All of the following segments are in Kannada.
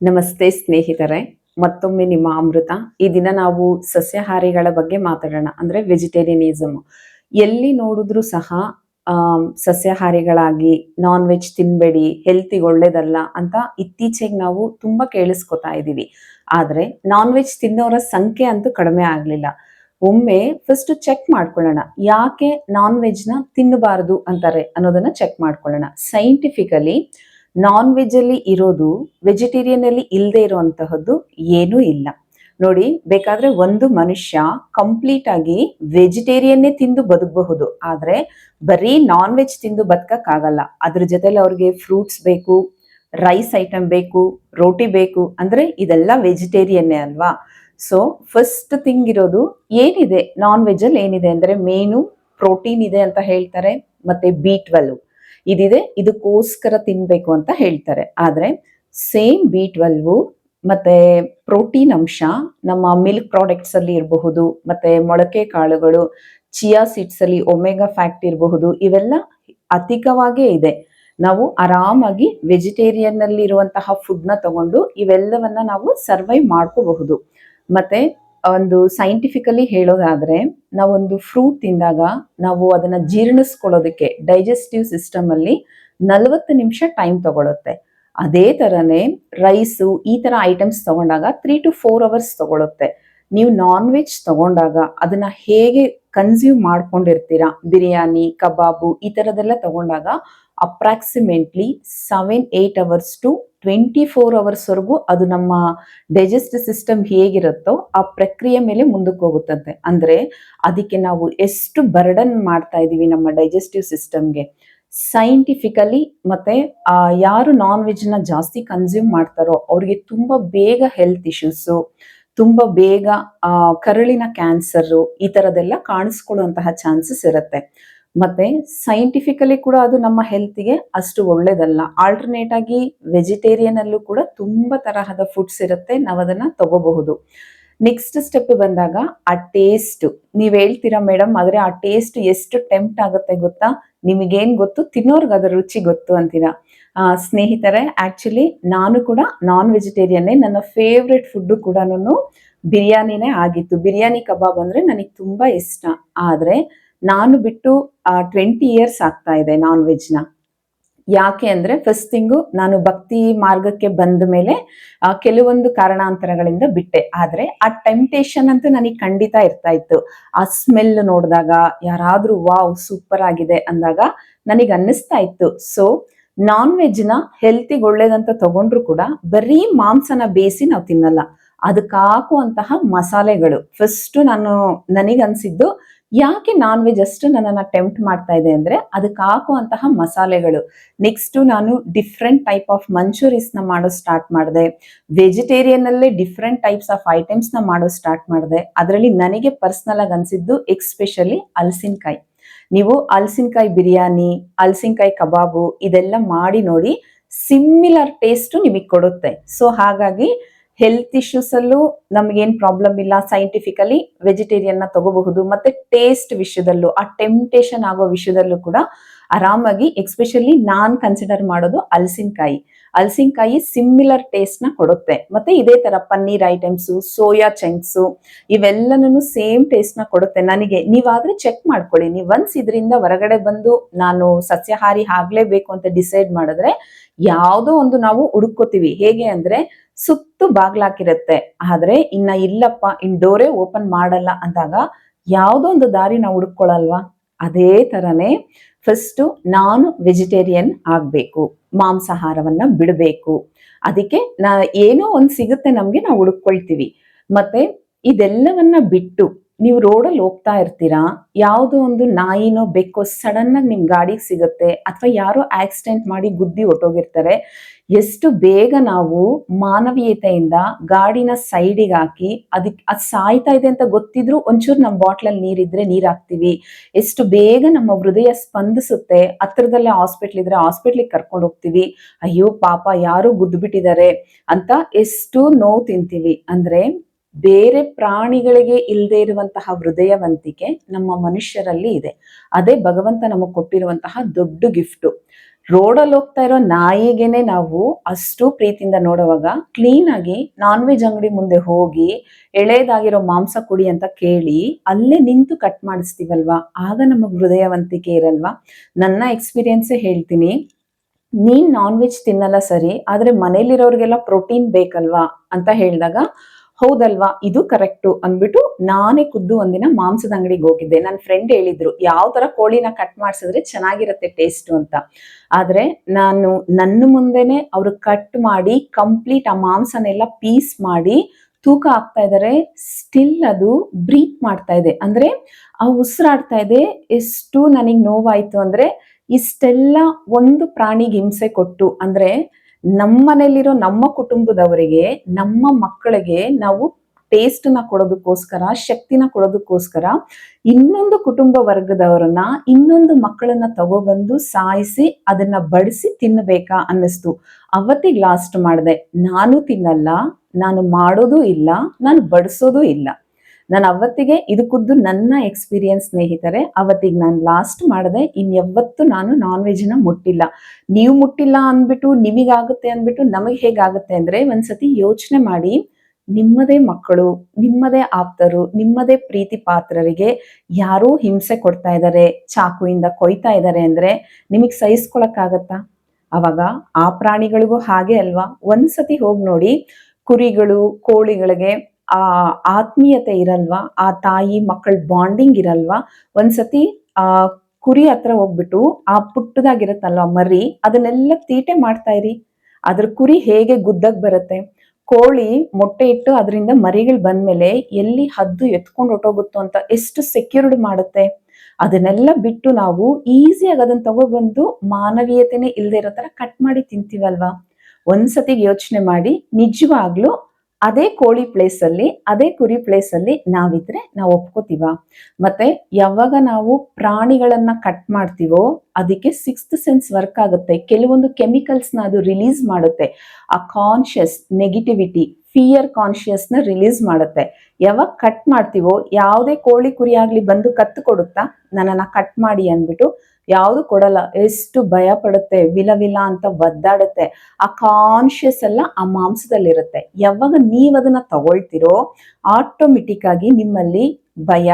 ನಮಸ್ತೆ ಸ್ನೇಹಿತರೆ, ಮತ್ತೊಮ್ಮೆ ನಿಮ್ಮ ಅಮೃತ. ಈ ದಿನ ನಾವು ಸಸ್ಯಾಹಾರಿಗಳ ಬಗ್ಗೆ ಮಾತಾಡೋಣ, ಅಂದ್ರೆ ವೆಜಿಟೇರಿಯನಿಸಮ್ ಎಲ್ಲಿ ನೋಡಿದ್ರು ಸಹ ಸಸ್ಯಾಹಾರಿಗಳಾಗಿ ನಾನ್ ವೆಜ್ ತಿನ್ಬೇಡಿ ಹೆಲ್ತಿಗೆ ಒಳ್ಳೇದಲ್ಲ ಅಂತ ಇತ್ತೀಚೆಗೆ ನಾವು ತುಂಬಾ ಕೇಳಿಸ್ಕೊತಾ ಇದೀವಿ ಆದ್ರೆ ನಾನ್ ವೆಜ್ ತಿನ್ನೋರ ಸಂಖ್ಯೆ ಅಂತೂ ಕಡಿಮೆ ಆಗ್ಲಿಲ್ಲ. ಒಮ್ಮೆ ಫಸ್ಟ್ ಚೆಕ್ ಮಾಡ್ಕೊಳ್ಳೋಣ. ಯಾಕೆ ನಾನ್ ವೆಜ್ನ ತಿನ್ನಬಾರದು ಅಂತಾರೆ ಅನ್ನೋದನ್ನ ಚೆಕ್ ಮಾಡ್ಕೊಳ್ಳೋಣ. ಸೈಂಟಿಫಿಕಲಿ ನಾನ್ ವೆಜ್ ಅಲ್ಲಿ ಇರೋದು ವೆಜಿಟೇರಿಯನ್ ಅಲ್ಲಿ ಇಲ್ಲದೆ ಇರುವಂತಹದ್ದು ಏನೂ ಇಲ್ಲ. ನೋಡಿ, ಬೇಕಾದ್ರೆ ಒಂದು ಮನುಷ್ಯ ಕಂಪ್ಲೀಟ್ ಆಗಿ ವೆಜಿಟೇರಿಯನ್ನೇ ತಿಂದು ಬದುಕಬಹುದು. ಆದ್ರೆ ಬರೀ ನಾನ್ ವೆಜ್ ತಿಂದು ಬದುಕಕ್ಕಾಗಲ್ಲ. ಅದ್ರ ಜೊತೆಲಿ ಅವ್ರಿಗೆ ಫ್ರೂಟ್ಸ್ ಬೇಕು ರೈಸ್ ಐಟಮ್ ಬೇಕು ರೋಟಿ ಬೇಕು, ಅಂದ್ರೆ ಇದೆಲ್ಲ ವೆಜಿಟೇರಿಯನ್ನೇ ಅಲ್ವಾ? ಸೊ ಫಸ್ಟ್ ಥಿಂಗ್ ಇರೋದು ಏನಿದೆ? ನಾನ್ ವೆಜ್ ಅಲ್ಲಿ ಏನಿದೆ ಅಂದ್ರೆ ಮೇನು ಪ್ರೋಟೀನ್ ಇದೆ ಅಂತ ಹೇಳ್ತಾರೆ. ಮತ್ತೆ ಬಿ ಟ್ವೆಲ್ವ್ ಇದಿದೆ, ಇದಕ್ಕೋಸ್ಕರ ತಿನ್ಬೇಕು ಅಂತ ಹೇಳ್ತಾರೆ. ಆದ್ರೆ ಸೇಮ್ ಬಿ ಟ್ವೆಲ್ವ್ ಮತ್ತೆ ಪ್ರೋಟೀನ್ ಅಂಶ ನಮ್ಮ ಮಿಲ್ಕ್ ಪ್ರಾಡಕ್ಟ್ಸ್ ಅಲ್ಲಿ ಇರಬಹುದು, ಮತ್ತೆ ಮೊಳಕೆ ಕಾಳುಗಳು, ಚಿಯಾ ಸೀಡ್ಸ್ ಅಲ್ಲಿ ಒಮೆಗಾ ಫ್ಯಾಕ್ಟ್ ಇರಬಹುದು, ಇವೆಲ್ಲ ಅಧಿಕವಾಗೇ ಇದೆ. ನಾವು ಆರಾಮಾಗಿ ವೆಜಿಟೇರಿಯನ್ ಅಲ್ಲಿ ಇರುವಂತಹ ಫುಡ್ ತಗೊಂಡು ಇವೆಲ್ಲವನ್ನ ನಾವು ಸರ್ವೈವ್ ಮಾಡ್ಕೋಬಹುದು. ಮತ್ತೆ ಒಂದು ಸೈಂಟಿಫಿಕಲಿ ಹೇಳೋದಾದ್ರೆ, ನಾವೊಂದು ಫ್ರೂಟ್ ತಿಂದಾಗ ನಾವು ಅದನ್ನ ಜೀರ್ಣಿಸ್ಕೊಳ್ಳೋದಕ್ಕೆ ಡೈಜೆಸ್ಟಿವ್ ಸಿಸ್ಟಮ್ ಅಲ್ಲಿ ನಲವತ್ತು ನಿಮಿಷ ಟೈಮ್ ತಗೊಳುತ್ತೆ. ಅದೇ ತರನೇ ರೈಸು ಈ ತರ ಐಟಮ್ಸ್ ತಗೊಂಡಾಗ ತ್ರೀ ಟು ಫೋರ್ ಅವರ್ಸ್ ತಗೊಳುತ್ತೆ. ನೀವು ನಾನ್ ವೆಜ್ ತಗೊಂಡಾಗ ಅದನ್ನ ಹೇಗೆ ಕನ್ಸ್ಯೂಮ್ ಮಾಡ್ಕೊಂಡಿರ್ತೀರಾ? ಬಿರಿಯಾನಿ, ಕಬಾಬು, ಈ ತರದೆಲ್ಲ ತಗೊಂಡಾಗ approximately seven eight hours to twenty four ಅವರ್ಸ್ವರೆಗೂ ಅದು ನಮ್ಮ ಡೈಜೆಸ್ಟ್ ಸಿಸ್ಟಮ್ ಹೇಗಿರುತ್ತೋ ಆ ಪ್ರಕ್ರಿಯೆ ಮೇಲೆ ಮುಂದಕ್ಕೆ ಹೋಗುತ್ತಂತೆ. ಅಂದ್ರೆ ಅದಕ್ಕೆ ನಾವು ಎಷ್ಟು ಬರ್ಡನ್ ಮಾಡ್ತಾ ಇದೀವಿ ನಮ್ಮ ಡೈಜೆಸ್ಟಿವ್ ಸಿಸ್ಟಮ್ಗೆ ಸೈಂಟಿಫಿಕಲಿ ಮತ್ತೆ ಯಾರು ನಾನ್ ವೆಜ್ನ ಜಾಸ್ತಿ ಕನ್ಸ್ಯೂಮ್ ಮಾಡ್ತಾರೋ ಅವ್ರಿಗೆ ತುಂಬಾ ಬೇಗ ಹೆಲ್ತ್ ಇಶ್ಯೂಸು ತುಂಬಾ ಬೇಗ ಕರಳಿನ ಕ್ಯಾನ್ಸರ್ ಈ ತರದೆಲ್ಲ ಕಾಣಿಸ್ಕೊಳ್ಳುವಂತಹ ಚಾನ್ಸಸ್ ಇರುತ್ತೆ. ಮತ್ತೆ ಸೈಂಟಿಫಿಕಲಿ ಕೂಡ ಅದು ನಮ್ಮ ಹೆಲ್ತ್ಗೆ ಅಷ್ಟು ಒಳ್ಳೇದಲ್ಲ. ಆಲ್ಟರ್ನೇಟ್ ಆಗಿ ವೆಜಿಟೇರಿಯನ್ ಅಲ್ಲೂ ಕೂಡ ತುಂಬಾ ತರಹದ ಫುಡ್ಸ್ ಇರುತ್ತೆ. ನಾವು ಅದನ್ನ ತಗೋಬಹುದು. ನೆಕ್ಸ್ಟ್ ಸ್ಟೆಪ್ ಬಂದಾಗ ಆ ಟೇಸ್ಟ್ ನೀವ್ ಹೇಳ್ತೀರಾ ಮೇಡಮ್ ಆದ್ರೆ ಆ ಟೇಸ್ಟ್ ಎಷ್ಟು ಟೆಂಪ್ಟ್ ಆಗುತ್ತೆ ಗೊತ್ತಾ? ನಿಮಗೇನ್ ಗೊತ್ತು? ತಿನ್ನೋರ್ಗೆ ಅದರ ರುಚಿ ಗೊತ್ತು ಅಂತೀರಾ? ಆ, ಸ್ನೇಹಿತರೆ ಆಕ್ಚುಲಿ ನಾನು ಕೂಡ ನಾನ್ ವೆಜಿಟೇರಿಯನ್ನೇ ನನ್ನ ಫೇವ್ರೆಟ್ ಫುಡ್ ಕೂಡ ಬಿರಿಯಾನಿನೇ ಆಗಿತ್ತು. ಬಿರಿಯಾನಿ ಕಬಾಬ್ ಅಂದ್ರೆ ನನಗೆ ತುಂಬಾ ಇಷ್ಟ. ಆದ್ರೆ ನಾನು ಬಿಟ್ಟು ಟ್ವೆಂಟಿ ಇಯರ್ಸ್ ಆಗ್ತಾ ಇದೆ ನಾನ್ ವೆಜ್ನ ಯಾಕೆ ಅಂದ್ರೆ ಫಸ್ಟ್ ಥಿಂಗು ನಾನು ಭಕ್ತಿ ಮಾರ್ಗಕ್ಕೆ ಬಂದ ಮೇಲೆ ಕೆಲವೊಂದು ಕಾರಣಾಂತರಗಳಿಂದ ಬಿಟ್ಟೆ. ಆದ್ರೆ ಆ ಟೆಂಪ್ಟೇಷನ್ ಅಂತೂ ನನಗೆ ಖಂಡಿತ ಇರ್ತಾ ಇತ್ತು. ಆ ಸ್ಮೆಲ್ ನೋಡಿದಾಗ, ಯಾರಾದ್ರೂ ವಾವ್ ಸೂಪರ್ ಆಗಿದೆ ಅಂದಾಗ ನನಗೆ ಅನ್ನಿಸ್ತಾ ಇತ್ತು. ಸೊ ನಾನ್ ವೆಜ್ನ ಹೆಲ್ತಿಗೆ ಒಳ್ಳೇದಂತ ತಗೊಂಡ್ರು ಕೂಡ ಬರೀ ಮಾಂಸನ ಬೇಯಿಸಿ ನಾವು ತಿನ್ನಲ್ಲ. ಅದಕ್ಕೆ ಹಾಕುವಂತಹ ಮಸಾಲೆಗಳು. ಫಸ್ಟ್ ನಾನು ನನಗನ್ಸಿದ್ದು ಯಾಕೆ ನಾನ್ ವೆಜ್ ಅಷ್ಟು ನನ್ನನ್ನ ಟೆಂಪ್ಟ್ ಮಾಡ್ತಾ ಇದೆ ಅಂದ್ರೆ ಅದಕ್ಕೆ ಹಾಕುವಂತಹ ಮಸಾಲೆಗಳು. ನೆಕ್ಸ್ಟ್ ನಾನು ಡಿಫ್ರೆಂಟ್ ಟೈಪ್ ಆಫ್ ಮಂಚೂರಿಸ್ನ ಮಾಡೋ ಸ್ಟಾರ್ಟ್ ಮಾಡಿದೆ. ವೆಜಿಟೇರಿಯನ್ ಅಲ್ಲೇ ಡಿಫ್ರೆಂಟ್ ಟೈಪ್ಸ್ ಆಫ್ ಐಟಮ್ಸ್ನ ಮಾಡೋ ಸ್ಟಾರ್ಟ್ ಮಾಡಿದೆ. ಅದರಲ್ಲಿ ನನಗೆ ಪರ್ಸ್ನಲ್ ಆಗಿ ಅನ್ಸಿದ್ದು ಎಕ್ಸ್ಪೆಷಲಿ ಹಲಸಿನಕಾಯಿ ನೀವು ಹಲಸಿನಕಾಯಿ ಬಿರಿಯಾನಿ ಹಲಸಿನಕಾಯಿ ಕಬಾಬು ಇದೆಲ್ಲ ಮಾಡಿ ನೋಡಿ ಸಿಮಿಲರ್ ಟೇಸ್ಟ್ ನಿಮಗೆ ಕೊಡುತ್ತೆ. ಸೊ ಹಾಗಾಗಿ ಹೆಲ್ತ್ ಇಶ್ಯೂಸ್ ಅಲ್ಲೂ ನಮ್ಗೇನ್ ಪ್ರಾಬ್ಲಮ್ ಇಲ್ಲ. ಸೈಂಟಿಫಿಕಲಿ ವೆಜಿಟೇರಿಯನ್ನ ತಗೋಬಹುದು. ಮತ್ತೆ ಟೇಸ್ಟ್ ವಿಷಯದಲ್ಲೂ, ಆ ಟೆಂಪ್ಟೇಷನ್ ಆಗೋ ವಿಷಯದಲ್ಲೂ ಕೂಡ ಆರಾಮಾಗಿ ಎಕ್ಸ್ಪೆಷಲಿ ನಾನ್ ಕನ್ಸಿಡರ್ ಮಾಡೋದು ಅಲ್ಸಿನ್ಕಾಯಿ. ಹಲಸಿನಕಾಯಿ ಸಿಮಿಲರ್ ಟೇಸ್ಟ್ನ ಕೊಡುತ್ತೆ. ಮತ್ತೆ ಇದೇ ತರ ಪನ್ನೀರ್ ಐಟಮ್ಸು ಸೋಯಾ ಚಂಕ್ಸ್ ಇವೆಲ್ಲನೂ ಸೇಮ್ ಟೇಸ್ಟ್ನ ಕೊಡುತ್ತೆ. ನನಗೆ, ನೀವಾದ್ರೆ ಚೆಕ್ ಮಾಡ್ಕೊಳ್ಳಿ. ನೀವು ಒನ್ಸ್ ಇದರಿಂದ ಹೊರಗಡೆ ಬಂದು ನಾನು ಸಸ್ಯಾಹಾರಿ ಆಗ್ಲೇಬೇಕು ಅಂತ ಡಿಸೈಡ್ ಮಾಡಿದ್ರೆ, ಯಾವುದೋ ಒಂದು ನಾವು ಹುಡುಕೋತೀವಿ ಹೇಗೆ ಅಂದ್ರೆ ಸುತ್ತು ಬಾಗ್ಲಾಕಿರುತ್ತೆ. ಆದ್ರೆ ಇನ್ನ ಇಲ್ಲಪ್ಪ, ಇನ್ ಡೋರೇ ಓಪನ್ ಮಾಡಲ್ಲ ಅಂದಾಗ ಯಾವುದೋ ಒಂದು ದಾರಿ ನಾವು ಹುಡುಕೊಳ್ಳಲ್ವಾ ಅದೇ ತರನೇ ಫಸ್ಟ್ ನಾನು ವೆಜಿಟೇರಿಯನ್ ಆಗ್ಬೇಕು, ಮಾಂಸಾಹಾರವನ್ನ ಬಿಡಬೇಕು. ಅದಕ್ಕೆ ನಾ, ಏನೋ ಒಂದು ಸಿಗುತ್ತೆ ನಮ್ಗೆ ನಾವು ಹುಡುಕೊಳ್ತೀವಿ ಮತ್ತೆ ಇದೆಲ್ಲವನ್ನ ಬಿಟ್ಟು ನೀವು ರೋಡಲ್ಲಿ ಹೋಗ್ತಾ ಇರ್ತೀರಾ? ಯಾವುದೋ ಒಂದು ನಾಯಿನೋ ಬೆಕ್ಕೋ ಸಡನ್ ಆಗಿ ನಿಮ್ ಗಾಡಿಗೆ ಸಿಗುತ್ತೆ, ಅಥವಾ ಯಾರೋ ಆಕ್ಸಿಡೆಂಟ್ ಮಾಡಿ ಗುದ್ದಿ ಹೊಟ್ಟೋಗಿರ್ತಾರೆ ಎಷ್ಟು ಬೇಗ ನಾವು ಮಾನವೀಯತೆಯಿಂದ ಗಾಡಿನ ಸೈಡಿಗೆ ಹಾಕಿ ಅದಕ್ಕೆ ಅದು ಸಾಯ್ತಾ ಇದೆ ಅಂತ ಗೊತ್ತಿದ್ರು ಒಂಚೂರು ನಮ್ಮ ಬಾಟ್ಲಲ್ಲಿ ನೀರಿದ್ರೆ ನೀರ್ ಹಾಕ್ತಿವಿ ಎಷ್ಟು ಬೇಗ ನಮ್ಮ ಹೃದಯ ಸ್ಪಂದಿಸುತ್ತೆ, ಹತ್ರದಲ್ಲೇ ಹಾಸ್ಪಿಟ್ಲ್ ಇದ್ರೆ ಹಾಸ್ಪಿಟ್ಲಿಗೆ ಕರ್ಕೊಂಡು ಹೋಗ್ತೀವಿ. ಅಯ್ಯೋ ಪಾಪ, ಯಾರು ಗುದ್ದುಬಿಟ್ಟಿದ್ದಾರೆ ಅಂತ ಎಷ್ಟು ನೋವು ತಿಂತೀವಿ. ಅಂದ್ರೆ ಬೇರೆ ಪ್ರಾಣಿಗಳಿಗೆ ಇಲ್ಲದೆ ಇರುವಂತಹ ಹೃದಯವಂತಿಕೆ ನಮ್ಮ ಮನುಷ್ಯರಲ್ಲಿ ಇದೆ. ಅದೇ ಭಗವಂತ ನಮಗೆ ಕೊಟ್ಟಿರುವಂತಹ ದೊಡ್ಡ ಗಿಫ್ಟು ರೋಡಲ್ಲಿ ಹೋಗ್ತಾ ಇರೋ ನಾಯಿಗೆನೆ ನಾವು ಅಷ್ಟು ಪ್ರೀತಿಯಿಂದ ನೋಡುವಾಗ ಕ್ಲೀನ್ ಆಗಿ ನಾನ್ ವೆಜ್ ಅಂಗಡಿ ಮುಂದೆ ಹೋಗಿ ಎಳೆದಾಗಿರೋ ಮಾಂಸ ಕುಡಿ ಅಂತ ಕೇಳಿ ಅಲ್ಲೇ ನಿಂತು ಕಟ್ ಮಾಡಿಸ್ತೀವಲ್ವಾ? ಆಗ ನಮಗ್ ಹೃದಯವಂತಿಕೆ ಇರಲ್ವಾ? ನನ್ನ ಎಕ್ಸ್ಪೀರಿಯನ್ಸೇ ಹೇಳ್ತೀನಿ. ನೀನ್ ನಾನ್ ವೆಜ್ ತಿನ್ನಲ್ಲ ಸರಿ, ಆದ್ರೆ ಮನೇಲಿರೋರಿಗೆಲ್ಲ ಪ್ರೋಟೀನ್ ಬೇಕಲ್ವಾ? ಅಂತ ಹೇಳಿದಾಗ ಹೌದಲ್ವಾ? ಇದು ಕರೆಕ್ಟು ಅಂದ್ಬಿಟ್ಟು ನಾನೇ ಖುದ್ದು ಒಂದಿನ ಮಾಂಸದ ಅಂಗಡಿಗೆ ಹೋಗಿದ್ದೆ. ನನ್ನ ಫ್ರೆಂಡ್ ಹೇಳಿದ್ರು, ಯಾವ ತರ ಕೋಳಿನ ಕಟ್ ಮಾಡಿಸಿದ್ರೆ ಚೆನ್ನಾಗಿರುತ್ತೆ ಟೇಸ್ಟ್ ಅಂತ. ಆದ್ರೆ ನಾನು ನನ್ನ ಮುಂದೆನೆ ಅವರು ಕಟ್ ಮಾಡಿ ಕಂಪ್ಲೀಟ್ ಆ ಮಾಂಸನೆಲ್ಲ ಪೀಸ್ ಮಾಡಿ ತೂಕ ಆಗ್ತಾ ಇದಾರೆ ಸ್ಟಿಲ್ ಅದು ಬ್ರೀತ್ ಮಾಡ್ತಾ ಇದೆ. ಅಂದ್ರೆ ಆ ಉಸಿರಾಡ್ತಾ ಇದೆ, ಎಷ್ಟು ನನಗೆ ನೋವಾಯ್ತು ಅಂದ್ರೆ ಇಷ್ಟೆಲ್ಲ ಒಂದು ಪ್ರಾಣಿಗೆ ಹಿಂಸೆ ಕೊಟ್ಟು, ಅಂದ್ರೆ ನಮ್ಮನೇಲಿರೋ ನಮ್ಮ ಕುಟುಂಬದವರಿಗೆ, ನಮ್ಮ ಮಕ್ಕಳಿಗೆ ನಾವು ಟೇಸ್ಟ್ನ ಕೊಡೋದಕ್ಕೋಸ್ಕರ, ಶಕ್ತಿನ ಕೊಡೋದಕ್ಕೋಸ್ಕರ ಇನ್ನೊಂದು ಕುಟುಂಬ ವರ್ಗದವರನ್ನ, ಇನ್ನೊಂದು ಮಕ್ಕಳನ್ನ ತಗೊಬಂದು ಸಾಯಿಸಿ ಅದನ್ನ ಬಡಿಸಿ ತಿನ್ನಬೇಕಾ ಅನ್ನಿಸ್ತು. ಅವತ್ತಿಗೆ ಲಾಸ್ಟ್ ಮಾಡಿದೆ. ನಾನು ತಿನ್ನಲ್ಲ, ನಾನು ಮಾಡೋದು ಇಲ್ಲ, ನಾನು ಬಡಿಸೋದು ಇಲ್ಲ. ನಾನು ಅವತ್ತಿಗೆ ಇದಕ್ಕುದ್ದು ನನ್ನ ಎಕ್ಸ್ಪೀರಿಯನ್ಸ್ ಸ್ನೇಹಿತರೆ. ಅವತ್ತಿಗೆ ನಾನು ಲಾಸ್ಟ್ ಮಾಡಿದೆ ಇನ್ಯಾವತ್ತು ನಾನು ನಾನ್ ವೆಜ್ನ ಮುಟ್ಟಿಲ್ಲ. ನೀವು ಮುಟ್ಟಿಲ್ಲ ಅಂದ್ಬಿಟ್ಟು, ನಿಮಗಾಗುತ್ತೆ ಅಂದ್ಬಿಟ್ಟು, ನಮಗೆ ಹೇಗಾಗುತ್ತೆ ಅಂದ್ರೆ ಒಂದ್ಸತಿ ಯೋಚನೆ ಮಾಡಿ, ನಿಮ್ಮದೇ ಮಕ್ಕಳು, ನಿಮ್ಮದೇ ಆಪ್ತರು, ನಿಮ್ಮದೇ ಪ್ರೀತಿ ಪಾತ್ರರಿಗೆ ಯಾರೋ ಹಿಂಸೆ ಕೊಡ್ತಾ ಇದ್ದಾರೆ ಚಾಕುವಿಂದ ಕೊಯ್ತಾ ಇದ್ದಾರೆ ಅಂದ್ರೆ ನಿಮಗೆ ಸಹಿಸ್ಕೊಳಕ್ಕಾಗತ್ತಾ? ಅವಾಗ ಆ ಪ್ರಾಣಿಗಳಿಗೂ ಹಾಗೆ ಅಲ್ವಾ? ಒಂದ್ಸತಿ ಹೋಗಿ ನೋಡಿ, ಕುರಿಗಳು, ಕೋಳಿಗಳಿಗೆ ಆ ಆತ್ಮೀಯತೆ ಇರಲ್ವಾ? ಆ ತಾಯಿ, ಮಕ್ಕಳ ಬಾಂಡಿಂಗ್ ಇರಲ್ವಾ? ಒಂದ್ಸತಿ, ಆ ಕುರಿ ಹತ್ರ ಹೋಗ್ಬಿಟ್ಟು ಆ ಪುಟ್ಟದಾಗಿರುತ್ತಲ್ವಾ ಮರಿ, ಅದನ್ನೆಲ್ಲ ತೀಟೆ ಮಾಡ್ತಾ ಇರಿ. ಅದ್ರ ಕುರಿ ಹೇಗೆ ಗುದ್ದಕ್ ಬರುತ್ತೆ? ಕೋಳಿ ಮೊಟ್ಟೆ ಇಟ್ಟು ಅದರಿಂದ ಮರಿಗಳು ಬಂದ್ಮೇಲೆ ಎಲ್ಲಿ ಹದ್ದು ಎತ್ಕೊಂಡು ಹೊಟ್ಟೋಗುತ್ತೋ ಅಂತ ಎಷ್ಟು ಸೆಕ್ಯೂರ್ಡ್ ಮಾಡುತ್ತೆ? ಅದನ್ನೆಲ್ಲ ಬಿಟ್ಟು ನಾವು ಈಸಿಯಾಗಿ ಅದನ್ನ ತಗೊಬಂದು ಮಾನವೀಯತೆನೆ ಇಲ್ದೇ ಇರೋ ತರ ಕಟ್ ಮಾಡಿ ತಿಂತೀವಲ್ವಾ? ಒಂದ್ಸತಿಗೆ ಯೋಚನೆ ಮಾಡಿ, ನಿಜವಾಗ್ಲೂ ಅದೇ ಕೋಳಿ ಪ್ಲೇಸ್ ಅಲ್ಲಿ, ಅದೇ ಕುರಿ ಪ್ಲೇಸ್ ಅಲ್ಲಿ ನಾವಿದ್ರೆ ನಾವು ಒಪ್ಕೋತೀವ. ಮತ್ತೆ ಯಾವಾಗ ನಾವು ಪ್ರಾಣಿಗಳನ್ನ ಕಟ್ ಮಾಡ್ತೀವೋ, ಅದಕ್ಕೆ ಸಿಕ್ಸ್ತ್ ಸೆನ್ಸ್ ವರ್ಕ್ ಆಗುತ್ತೆ. ಕೆಲವೊಂದು ಕೆಮಿಕಲ್ಸ್ನ ಅದು ರಿಲೀಸ್ ಮಾಡುತ್ತೆ. ಆ ಕಾನ್ಶಿಯಸ್ ನೆಗೆಟಿವಿಟಿ ಫಿಯರ್ ಕಾನ್ಶಿಯಸ್ನ ರಿಲೀಸ್ ಮಾಡುತ್ತೆ. ಯಾವಾಗ ಕಟ್ ಮಾಡ್ತೀವೋ, ಯಾವುದೇ ಕೋಳಿ ಕುರಿ ಆಗ್ಲಿ ಬಂದು ಕತ್ತು ಕೊಡುತ್ತಾ, ನನ್ನನ್ನ ಕಟ್ ಮಾಡಿ ಅಂದ್ಬಿಟ್ಟು ಯಾವುದು ಕೊಡಲ್ಲ. ಎಷ್ಟು ಭಯ ಪಡುತ್ತೆ ವಿಲ ವಿಲ ಅಂತ ಒದ್ದಾಡುತ್ತೆ. ಆ ಕಾನ್ಶಿಯಸ್ ಎಲ್ಲ ಆ ಮಾಂಸದಲ್ಲಿರುತ್ತೆ. ಯಾವಾಗ ನೀವ್ ಅದನ್ನ ತಗೊಳ್ತಿರೋ ಆಟೋಮೆಟಿಕ್ ಆಗಿ ನಿಮ್ಮಲ್ಲಿ ಭಯ,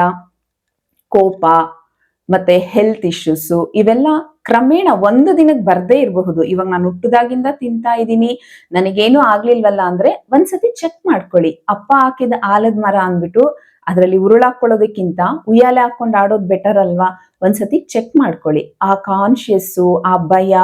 ಕೋಪ ಮತ್ತೆ ಹೆಲ್ತ್ ಇಶ್ಯೂಸ್ ಇವೆಲ್ಲ ಕ್ರಮೇಣ ಒಂದು ದಿನಕ್ಕೆ ಬರ್ದೇ ಇರಬಹುದು. ಇವಾಗ ನಾನು ಹುಟ್ಟದಾಗಿಂದ ತಿಂತಾ ಇದ್ದೀನಿ. ನನಗೇನು ಆಗ್ಲಿಲ್ವಲ್ಲ ಅಂದ್ರೆ ಒಂದ್ಸತಿ ಚೆಕ್ ಮಾಡ್ಕೊಳ್ಳಿ. ಅಪ್ಪ ಹಾಕಿದ ಆಲದ ಮರ ಅಂದ್ಬಿಟ್ಟು ಅದರಲ್ಲಿ ಉರುಳಾಕೊಳ್ಳೋದಕ್ಕಿಂತ ಉಯ್ಯಾಲೆ ಹಾಕೊಂಡು ಆಡೋದು ಬೆಟರ್ ಅಲ್ವಾ? ಒಂದ್ಸತಿ ಚೆಕ್ ಮಾಡ್ಕೊಳ್ಳಿ. ಆ ಕಾನ್ಶಿಯಸ್ಸು ಆ ಭಯ,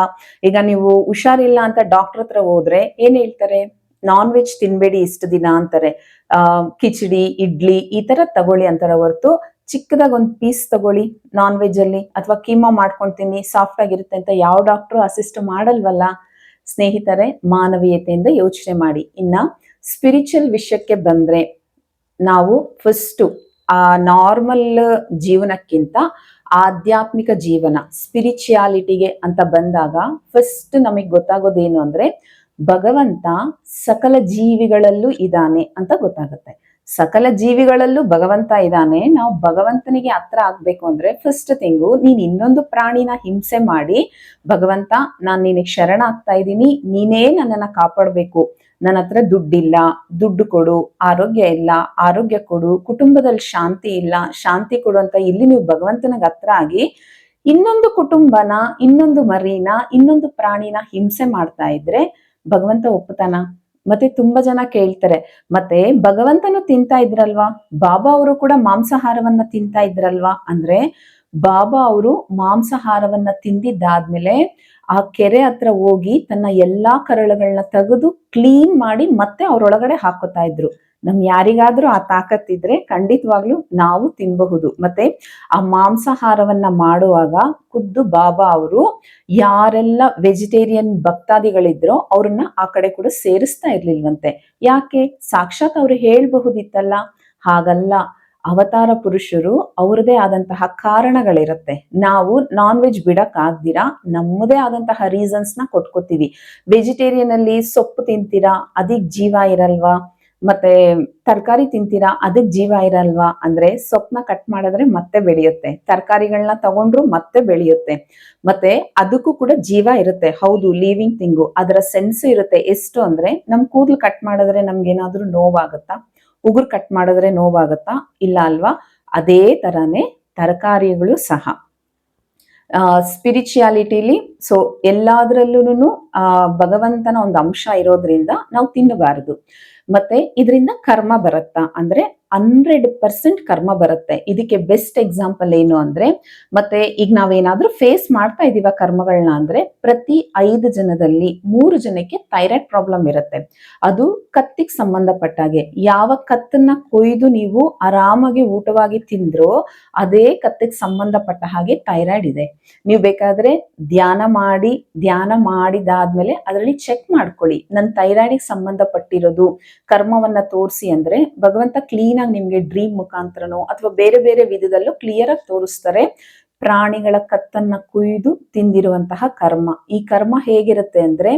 ಈಗ ನೀವು ಹುಷಾರಿಲ್ಲ ಅಂತ ಡಾಕ್ಟರ್ ಹತ್ರ ಹೋದ್ರೆ ಏನ್ ಹೇಳ್ತಾರೆ? ನಾನ್ ವೆಜ್ ತಿನ್ಬೇಡಿ ಇಷ್ಟು ದಿನ ಅಂತಾರೆ. ಆ, ಕಿಚಡಿ, ಇಡ್ಲಿ ಈ ತರ ತಗೊಳ್ಳಿ ಅಂತಾರೆ ಹೊರತು ಚಿಕ್ಕದಾಗ ಒಂದು ಪೀಸ್ ತಗೊಳ್ಳಿ ನಾನ್ ವೆಜ್ ಅಲ್ಲಿ ಅಥವಾ ಕೀಮಾ ಮಾಡ್ಕೊಂತೀನಿ ಸಾಫ್ಟ್ ಆಗಿರುತ್ತೆ ಅಂತ ಯಾವ ಡಾಕ್ಟ್ರು ಅಸಿಸ್ಟ್ ಮಾಡಲ್ವಲ್ಲ? ಸ್ನೇಹಿತರೆ, ಮಾನವೀಯತೆಯಿಂದ ಯೋಚನೆ ಮಾಡಿ. ಇನ್ನ ಸ್ಪಿರಿಚುವಲ್ ವಿಷಯಕ್ಕೆ ಬಂದ್ರೆ ನಾವು ಫಸ್ಟ್ ಆ ನಾರ್ಮಲ್ ಜೀವನಕ್ಕಿಂತ ಆಧ್ಯಾತ್ಮಿಕ ಜೀವನ ಸ್ಪಿರಿಚುಯಾಲಿಟಿಗೆ ಅಂತ ಬಂದಾಗ ಫಸ್ಟ್ ನಮಗೆ ಗೊತ್ತಾಗೋದೇನು ಅಂದ್ರೆ ಭಗವಂತ ಸಕಲ ಜೀವಿಗಳಲ್ಲೂ ಇದ್ದಾನೆ ಅಂತ ಗೊತ್ತಾಗುತ್ತೆ. ಸಕಲ ಜೀವಿಗಳಲ್ಲೂ ಭಗವಂತ ಇದ್ದಾನೆ ನಾವು ಭಗವಂತನಿಗೆ ಹತ್ರ ಆಗ್ಬೇಕು ಅಂದ್ರೆ ಫಸ್ಟ್ ತಿಂಗು ನೀನ್ ಇನ್ನೊಂದು ಪ್ರಾಣಿನ ಹಿಂಸೆ ಮಾಡಿ ಭಗವಂತ ನಾನು ನಿನಗೆ ಶರಣ ಆಗ್ತಾ ಇದ್ದೀನಿ, ನೀನೇ ನನ್ನನ್ನ ಕಾಪಾಡ್ಬೇಕು ನನ್ನ ಹತ್ರ ದುಡ್ಡಿಲ್ಲ, ದುಡ್ಡು ಕೊಡು, ಆರೋಗ್ಯ ಇಲ್ಲ, ಆರೋಗ್ಯ ಕೊಡು, ಕುಟುಂಬದಲ್ಲಿ ಶಾಂತಿ ಇಲ್ಲ, ಶಾಂತಿ ಕೊಡು ಅಂತ ಇಲ್ಲಿ ನೀವು ಭಗವಂತನಿಗೆ ಹತ್ರ ಆಗಿ ಇನ್ನೊಂದು ಕುಟುಂಬನ, ಇನ್ನೊಂದು ಮರಿನ, ಇನ್ನೊಂದು ಪ್ರಾಣಿನ ಹಿಂಸೆ ಮಾಡ್ತಾ ಇದ್ರೆ ಭಗವಂತ ಒಪ್ಪುತ್ತಾನ? ಮತ್ತೆ ತುಂಬಾ ಜನ ಕೇಳ್ತಾರೆ, ಮತ್ತೆ ಭಗವಂತನು ತಿಂತಾ ಇದ್ರಲ್ವಾ? ಬಾಬಾ ಅವರು ಕೂಡ ಮಾಂಸಾಹಾರವನ್ನ ತಿಂತಾ ಇದ್ರಲ್ವಾ? ಅಂದ್ರೆ ಬಾಬಾ ಅವರು ಮಾಂಸಾಹಾರವನ್ನ ತಿಂದಿದ್ದಾದ್ಮೇಲೆ ಆ ಕೆರೆ ಹತ್ರ ಹೋಗಿ ತನ್ನ ಎಲ್ಲಾ ಕರಳುಗಳನ್ನ ತೆಗೆದು ಕ್ಲೀನ್ ಮಾಡಿ ಮತ್ತೆ ಅವ್ರೊಳಗಡೆ ಹಾಕೋತಾ ಇದ್ರು. ನಮ್ ಯಾರಿಗಾದ್ರೂ ಆ ತಾಕತ್ತಿದ್ರೆ ಖಂಡಿತವಾಗ್ಲೂ ನಾವು ತಿನ್ಬಹುದು. ಮತ್ತೆ ಆ ಮಾಂಸಾಹಾರವನ್ನ ಮಾಡುವಾಗ ಖುದ್ದು ಬಾಬಾ ಅವರು ಯಾರೆಲ್ಲ ವೆಜಿಟೇರಿಯನ್ ಭಕ್ತಾದಿಗಳಿದ್ರೋ ಅವ್ರನ್ನ ಆ ಕಡೆ ಕೂಡ ಸೇರಿಸ್ತಾ ಇರ್ಲಿಲ್ವಂತೆ. ಯಾಕೆ? ಸಾಕ್ಷಾತ್ ಅವ್ರು ಹೇಳ್ಬಹುದಿತ್ತಲ್ಲ? ಹಾಗಲ್ಲ. ಅವತಾರ ಪುರುಷರು ಅವ್ರದೇ ಆದಂತಹ ಕಾರಣಗಳಿರುತ್ತೆ. ನಾವು ನಾನ್ ವೆಜ್ ಬಿಡಕ್ ಆಗ್ದಿರಾ ನಮ್ಮದೇ ಆದಂತಹ ರೀಸನ್ಸ್ನ ಕೊಟ್ಕೋತೀವಿ. ವೆಜಿಟೇರಿಯನ್ ಅಲ್ಲಿ ಸೊಪ್ಪು ತಿಂತೀರಾ, ಅದಿಕ್ ಜೀವ ಇರಲ್ವಾ? ಮತ್ತೆ ತರಕಾರಿ ತಿಂತೀರಾ? ಅದಕ್ಕೆ ಜೀವ ಇರಲ್ವಾ? ಅಂದ್ರೆ ಸೊಪ್ಪನ್ನ ಕಟ್ ಮಾಡಿದ್ರೆ ಮತ್ತೆ ಬೆಳೆಯುತ್ತೆ. ತರಕಾರಿಗಳನ್ನ ತಗೊಂಡ್ರು ಮತ್ತೆ ಬೆಳೆಯುತ್ತೆ. ಮತ್ತೆ ಅದಕ್ಕೂ ಕೂಡ ಜೀವ ಇರುತ್ತೆ. ಹೌದು ಲಿವಿಂಗ್ ಥಿಂಗು ಅದರ ಸೆನ್ಸ್ ಇರುತ್ತೆ. ಎಷ್ಟು ಅಂದ್ರೆ ನಮ್ ಕೂದಲು ಕಟ್ ಮಾಡಿದ್ರೆ ನಮ್ಗೇನಾದ್ರೂ ನೋವಾಗುತ್ತಾ? ಉಗುರು ಕಟ್ ಮಾಡಿದ್ರೆ ನೋವಾಗುತ್ತಾ? ಇಲ್ಲ ಅಲ್ವಾ? ಅದೇ ತರಾನೇ ತರಕಾರಿಗಳು ಸಹ. ಸ್ಪಿರಿಚುಯಾಲಿಟಿಲಿ ಸೊ ಎಲ್ಲಾದ್ರಲ್ಲೂ ಭಗವಂತನ ಒಂದು ಅಂಶ ಇರೋದ್ರಿಂದ ನಾವು ತಿನ್ನಬಾರದು. ಮತ್ತೆ ಇದರಿಂದ ಕರ್ಮ ಬರುತ್ತಾ? ಅಂದ್ರೆ ಹಂಡ್ರೆಡ್ ಪರ್ಸೆಂಟ್ ಕರ್ಮ ಬರುತ್ತೆ. ಇದಕ್ಕೆ ಬೆಸ್ಟ್ ಎಕ್ಸಾಂಪಲ್ ಏನು ಅಂದ್ರೆ, ಮತ್ತೆ ಈಗ ನಾವೇನಾದ್ರೂ ಫೇಸ್ ಮಾಡ್ತಾ ಇದೀವ ಕರ್ಮಗಳನ್ನ ಅಂದ್ರೆ, ಪ್ರತಿ ಐದು ಜನದಲ್ಲಿ ಮೂರು ಜನಕ್ಕೆ ಥೈರಾಯ್ಡ್ ಪ್ರಾಬ್ಲಮ್ ಇರುತ್ತೆ. ಅದು ಕತ್ತಿಗೆ ಸಂಬಂಧಪಟ್ಟಾಗೆ ಯಾವ ಕತ್ತನ್ನ ಕೊಯ್ದು ನೀವು ಆರಾಮಾಗಿ ಊಟವಾಗಿ ತಿಂದ್ರೋ, ಅದೇ ಕತ್ತಿಗೆ ಸಂಬಂಧಪಟ್ಟ ಹಾಗೆ ಥೈರಾಯ್ಡ್ ಇದೆ. ನೀವು ಬೇಕಾದ್ರೆ ಧ್ಯಾನ ಮಾಡಿ, ಧ್ಯಾನ ಮಾಡಿದಾದ್ಮೇಲೆ ಅದರಲ್ಲಿ ಚೆಕ್ ಮಾಡ್ಕೊಳ್ಳಿ. ನನ್ನ ಥೈರಾಯ್ಡಿಗೆ ಸಂಬಂಧಪಟ್ಟಿರೋದು ಕರ್ಮವನ್ನ ತೋರಿಸಿ ಅಂದ್ರೆ ಭಗವಂತ ಕ್ಲೀನ್ ಆಗಿ ನಿಮ್ಗೆ ಡ್ರೀಮ್ ಮುಖಾಂತರನೋ ಅಥವಾ ಬೇರೆ ಬೇರೆ ವಿಧದಲ್ಲೂ ಕ್ಲಿಯರ್ ಆಗಿ ತೋರಿಸ್ತಾರೆ. ಪ್ರಾಣಿಗಳ ಕತ್ತನ್ನ ಕುಯ್ದು ತಿಂದಿರುವಂತಹ ಕರ್ಮ. ಈ ಕರ್ಮ ಹೇಗಿರುತ್ತೆ ಅಂದ್ರೆ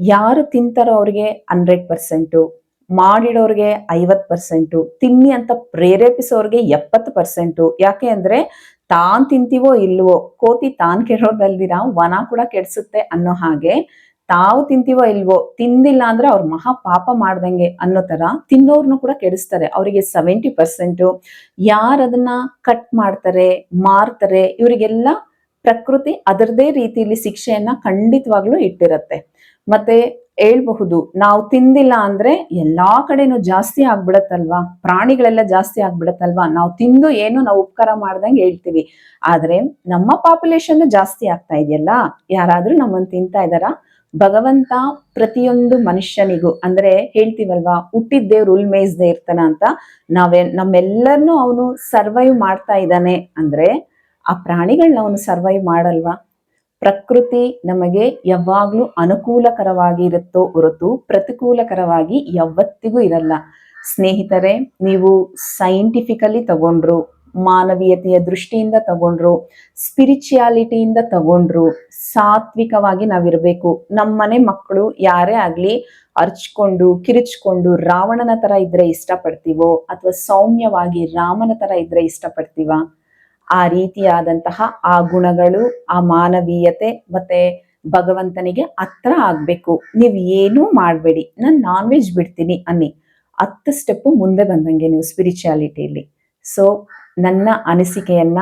ಯಾರು ತಿಂತಾರೋ ಅವ್ರಿಗೆ ಹಂಡ್ರೆಡ್ ಪರ್ಸೆಂಟು, ಮಾಡಿಡೋರ್ಗೆ ಐವತ್ ಪರ್ಸೆಂಟು, ತಿನ್ನಿ ಅಂತ ಪ್ರೇರೇಪಿಸೋರ್ಗೆ ಎಪ್ಪತ್ತು ಪರ್ಸೆಂಟು. ಯಾಕೆ ಅಂದ್ರೆ, ತಾನ್ ತಿಂತೀವೋ ಇಲ್ವೋ, ಕೋತಿ ತಾನ್ ಕೆಡೋದಲ್ದಿರ ವನ ಕೂಡ ಕೆಡ್ಸುತ್ತೆ ಅನ್ನೋ ಹಾಗೆ. ತಾವು ತಿಂತೀವೋ ಇಲ್ವೋ, ತಿಂದಿಲ್ಲ ಅಂದ್ರೆ ಅವ್ರ ಮಹಾ ಪಾಪ ಮಾಡ್ದಂಗೆ ಅನ್ನೋ ತರ ತಿನ್ನೋರ್ನು ಕೂಡ ಕೆಡಿಸ್ತಾರೆ. ಅವರಿಗೆ ಸೆವೆಂಟಿ ಪರ್ಸೆಂಟ್ ಅದನ್ನ ಕಟ್ ಮಾಡ್ತಾರೆ, ಮಾರ್ತಾರೆ, ಇವರಿಗೆಲ್ಲ ಪ್ರಕೃತಿ ಅದರದೇ ರೀತಿಯಲ್ಲಿ ಶಿಕ್ಷೆಯನ್ನ ಖಂಡಿತವಾಗ್ಲೂ ಇಟ್ಟಿರತ್ತೆ. ಮತ್ತೆ ಹೇಳ್ಬಹುದು, ನಾವು ತಿಂದಿಲ್ಲ ಅಂದ್ರೆ ಎಲ್ಲಾ ಕಡೆನೂ ಜಾಸ್ತಿ ಆಗ್ಬಿಡತ್ತಲ್ವಾ? ಪ್ರಾಣಿಗಳೆಲ್ಲ ಜಾಸ್ತಿ ಆಗ್ಬಿಡತ್ತಲ್ವಾ? ನಾವು ತಿಂದು ಏನು ನಾವು ಉಪಕಾರ ಮಾಡ್ದಂಗೆ ಹೇಳ್ತೀವಿ. ಆದ್ರೆ ನಮ್ಮ ಪಾಪ್ಯುಲೇಷನ್ ಜಾಸ್ತಿ ಆಗ್ತಾ ಇದೆಯಲ್ಲ? ಯಾರಾದ್ರೂ ನಮ್ಮನ್ನ ತಿಂತಾ ಇದಾರಾ ಭಗವಂತ ಪ್ರತಿಯೊಂದು ಮನುಷ್ಯನಿಗೂ, ಅಂದ್ರೆ ಹೇಳ್ತೀವಲ್ವಾ, ಹುಟ್ಟಿದ ದೇವ್ರು ಉಲ್ ಇರ್ತಾನ ಅಂತ, ನಾವೇ, ನಮ್ಮೆಲ್ಲರನ್ನೂ ಅವನು ಸರ್ವೈವ್ ಮಾಡ್ತಾ ಇದ್ದಾನೆ ಅಂದ್ರೆ, ಆ ಪ್ರಾಣಿಗಳನ್ನ ಅವನು ಸರ್ವೈವ್ ಮಾಡಲ್ವಾ? ಪ್ರಕೃತಿ ನಮಗೆ ಯಾವಾಗ್ಲೂ ಅನುಕೂಲಕರವಾಗಿ ಇರುತ್ತೋ ಹೊರತು ಪ್ರತಿಕೂಲಕರವಾಗಿ ಯಾವತ್ತಿಗೂ ಇರಲ್ಲ. ಸ್ನೇಹಿತರೆ, ನೀವು ಸೈಂಟಿಫಿಕಲಿ ತಗೊಂಡ್ರು ಮಾನವೀಯತೆಯ ದೃಷ್ಟಿಯಿಂದ ತಗೊಂಡ್ರು ಸ್ಪಿರಿಚುಯಾಲಿಟಿಯಿಂದ ತಗೊಂಡ್ರು, ಸಾತ್ವಿಕವಾಗಿ ನಾವಿರಬೇಕು. ನಮ್ಮನೆ ಮಕ್ಕಳು ಯಾರೇ ಆಗ್ಲಿ ಅರ್ಚ್ಕೊಂಡು, ಕಿರಿಚ್ಕೊಂಡು ರಾವಣನ ತರ ಇದ್ರೆ ಇಷ್ಟಪಡ್ತೀವೋ ಅಥವಾ ಸೌಮ್ಯವಾಗಿ ರಾಮನ ತರ ಇದ್ರೆ ಇಷ್ಟಪಡ್ತೀವ? ಆ ರೀತಿಯಾದಂತಹ ಆ ಗುಣಗಳು, ಆ ಮಾನವೀಯತೆ ಮತ್ತೆ ಭಗವಂತನಿಗೆ ಹತ್ರ ಆಗ್ಬೇಕು. ನೀವು ಏನೂ ಮಾಡಬೇಡಿ. ನಾನು ನಾನ್ ವೆಜ್ ಬಿಡ್ತೀನಿ ಅನ್ನಿ. ಹತ್ತು ಸ್ಟೆಪ್ ಮುಂದೆ ಬಂದಂಗೆ ನೀವು ಸ್ಪಿರಿಚುಯಾಲಿಟಿಯಲ್ಲಿ ಸೊ ನನ್ನ ಅನಿಸಿಕೆಯನ್ನ,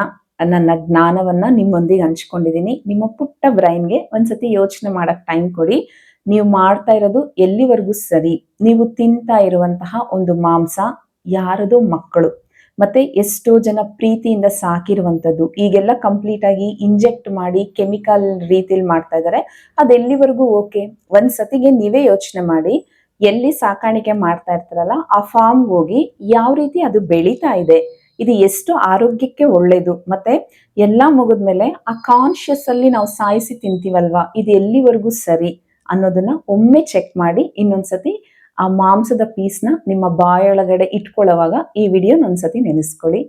ನನ್ನ ಜ್ಞಾನವನ್ನ ನಿಮ್ಮೊಂದಿಗೆ ಹಂಚ್ಕೊಂಡಿದ್ದೀನಿ. ನಿಮ್ಮ ಪುಟ್ಟ ಬ್ರೈನ್ಗೆ ಒಂದ್ಸತಿ ಯೋಚನೆ ಮಾಡಕ್ ಟೈಮ್ ಕೊಡಿ. ನೀವು ಮಾಡ್ತಾ ಇರೋದು ಎಲ್ಲಿವರೆಗೂ ಸರಿ. ನೀವು ತಿಂತಾ ಇರುವಂತಹ ಒಂದು ಮಾಂಸ ಯಾರದು ಮಕ್ಕಳು. ಮತ್ತೆ ಎಷ್ಟೋ ಜನ ಪ್ರೀತಿಯಿಂದ ಸಾಕಿರುವಂಥದ್ದು. ಈಗೆಲ್ಲ ಕಂಪ್ಲೀಟ್ ಆಗಿ ಇಂಜೆಕ್ಟ್ ಮಾಡಿ ಕೆಮಿಕಲ್ ರೀತಿಲಿ ಮಾಡ್ತಾ ಇದ್ದಾರೆ ಅದೆಲ್ಲಿವರೆಗೂ ಓಕೆ ಒಂದ್ ಸತಿಗೆ ನೀವೇ ಯೋಚನೆ ಮಾಡಿ. ಎಲ್ಲಿ ಸಾಕಾಣಿಕೆ ಮಾಡ್ತಾ ಇರ್ತಾರಲ್ಲ, ಆ ಫಾರ್ಮ್ ಹೋಗಿ ಯಾವ ರೀತಿ ಅದು ಬೆಳೀತಾ ಇದೆ. ಇದು ಎಷ್ಟು ಆರೋಗ್ಯಕ್ಕೆ ಒಳ್ಳೇದು. ಮತ್ತೆ ಎಲ್ಲ ಮುಗಿದ್ಮೇಲೆ ಆ ಕಾನ್ಶಿಯಸ್ ಅಲ್ಲಿ ನಾವು ಸಾಯಿಸಿ ತಿಂತೀವಲ್ವಾ? ಇದು ಎಲ್ಲಿವರೆಗೂ ಸರಿ ಅನ್ನೋದನ್ನ ಒಮ್ಮೆ ಚೆಕ್ ಮಾಡಿ ಇನ್ನೊಂದ್ಸತಿ ಆ ಮಾಂಸದ ಪೀಸ್ನ ನಿಮ್ಮ ಬಾಯೊಳಗಡೆ ಇಟ್ಕೊಳ್ಳೋವಾಗ ಈ ವಿಡಿಯೋ ಒಂದ್ಸತಿ ನೆನೆಸ್ಕೊಳ್ಳಿ.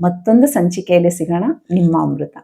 ಮತ್ತೊಂದು ಸಂಚಿಕೆಯಲ್ಲಿ ಸಿಗೋಣ. ನಿಮ್ಮ ಅಮೃತ.